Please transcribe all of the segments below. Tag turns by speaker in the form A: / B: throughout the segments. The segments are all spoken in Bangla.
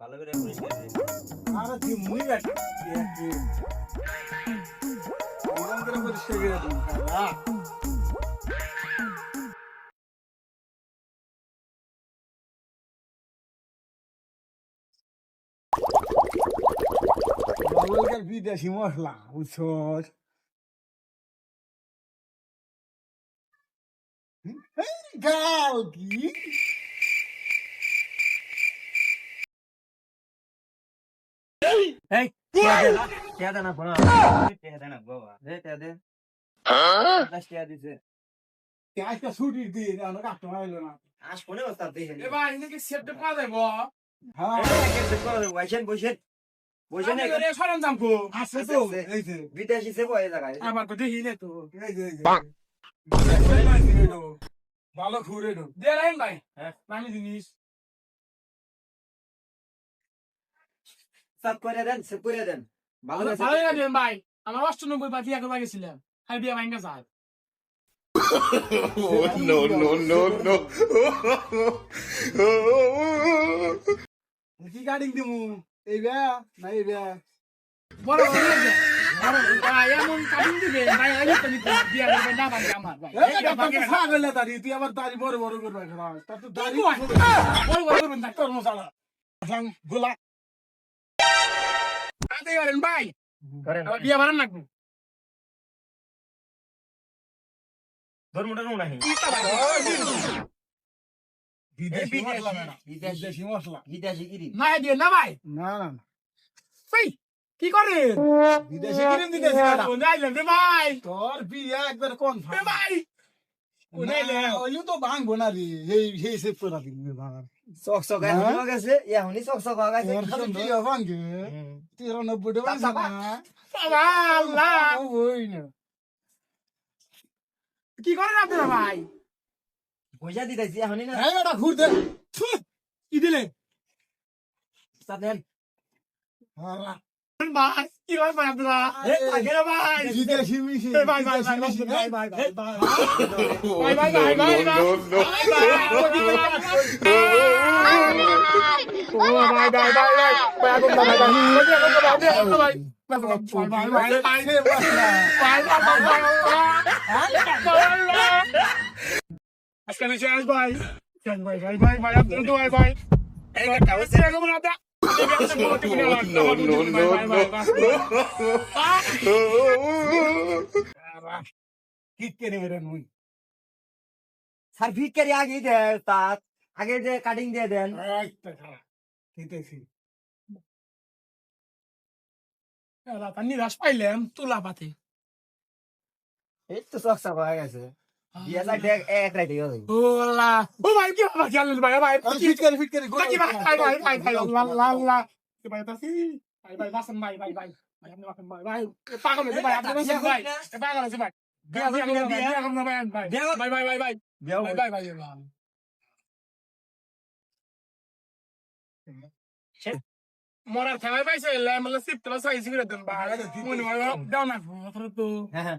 A: ভালো করে পরিষ্কার করে
B: আরে মুই বাবুলকার বিদেশি মশলা বুঝছস? এই গাল
A: এই টিয়া দে না টিয়া দে না বড় টিয়া দে না বাবা দে টিয়া দে দশ টিয়া দিছে
B: আজকে ছুটির দিন আমরা কাটতে পারল না
A: আস কোনে বস্তা দিছে
C: এ ভাই নাকি সেটটা পা দেব
B: হ্যাঁ
A: বসেন বসেন বসেন
C: আমি সরঞ্জাম কো
B: আছে তো এই যে
A: বিদেশি সে বয়ে জায়গায়
C: আমার তো দেখি না তো
B: এই যে ভালো ঘুরে
C: দে রাইন ভাই
A: হ্যাঁ।
C: জিনিস
A: সাত করে দেন সে করে দেন। ভালো
C: না দেন। ভাই। আমার অষ্টানব্বই বা বিয়া করবা গেছিলাম আর বিয়া ভাঙ্গা যায়
B: oh, গাড়ি দিমু? এই
C: বিয়া না
B: এই বিয়া বড় তুই আবার দাড়ি বড় বড় করবে তার তো দাড়ি
C: বড় বড় করবেন
B: ডাক্তার মশালা গোলা।
C: তাতে করেন ভাই। আবার বিয়া ভাড়ান লাগবে
A: ধর্মটা নো
C: নাহি কি করে
B: বিদেশে
C: কিরেন দিতেছে ভাই?
B: তোর বিয়া একবার কোন
C: ভাই ওনাইলে
B: ওইও তো ভাঙবো না রে। এই সেই সেভ করে চকচক
A: এখনও গেছে এখনই চকচক হওয়া গেছে
B: প্রিয়
A: ভাঙ্গে
B: তিরানব্বই টাকা
C: কি করেন আপনারা ভাই?
A: পয়সা দিতেছি এখনই না।
B: হ্যাঁ এটা ঘুর দে।
C: কি দিলে?
A: নেন
C: ভাই কি করেন ভাই আপনারা
A: আগে রে ভাই
B: মিশি
C: এ ভাই ভাই ভাই ভাই
B: ভাই
C: ভাই ভাই ভাই ভাই ভাই ভাই ভাই ভাই ভাই ভাই ভাই
B: no,
A: no, no, no. আগে আগে যে কাটিং দিয়ে দেন
B: দিতেছি
C: রাতানি রাস পাইলাম তুলা পাতে
A: এই তো সব সাফা হয়ে গেছে
C: মরার খেলায় পাইছে লেমলে সিপ তোলা সাইজ করে দেন ভাই মনে হয় দাও না তো
A: হ্যাঁ
B: হ্যাঁ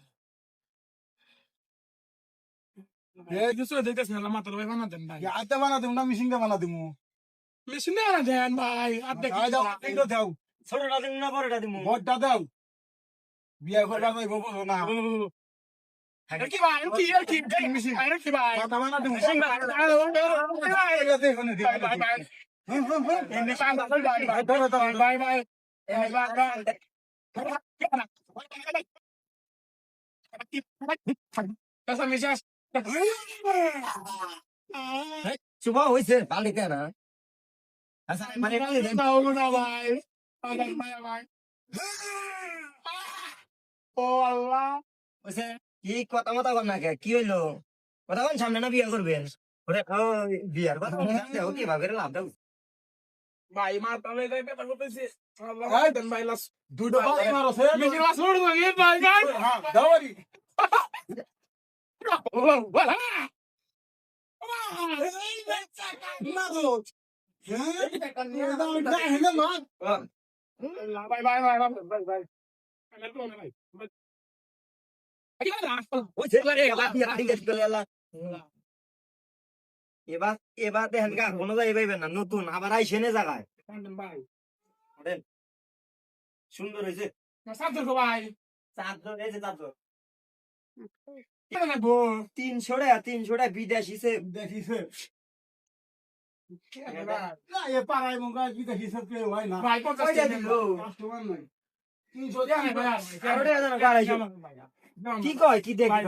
B: বিয়া করবার না
C: That's a message.
A: চুমা হয়েছে পালিতে আচ্ছা, মানে না কি কথা মতা কর না কি হইল? কথা বল সামনে না বিয়ে ওরে বিয়ার কথা কি ভাবে লাভ দাও।
B: ভাই মার
C: তবে দুটো
A: এবার এবার দেখেন গা কোনো যাই পাইবেন না নতুন আবার আইসেনে জায়গায় সুন্দর হয়েছে চারজন সবাই চারজন
C: এসে যে
A: তিনশো টাকা তিনশো টাকা বিদেশি
B: দেখিছে। পাড়ায় মঙ্গা বিদেশি হয় না।
A: কি কয় কি দেখি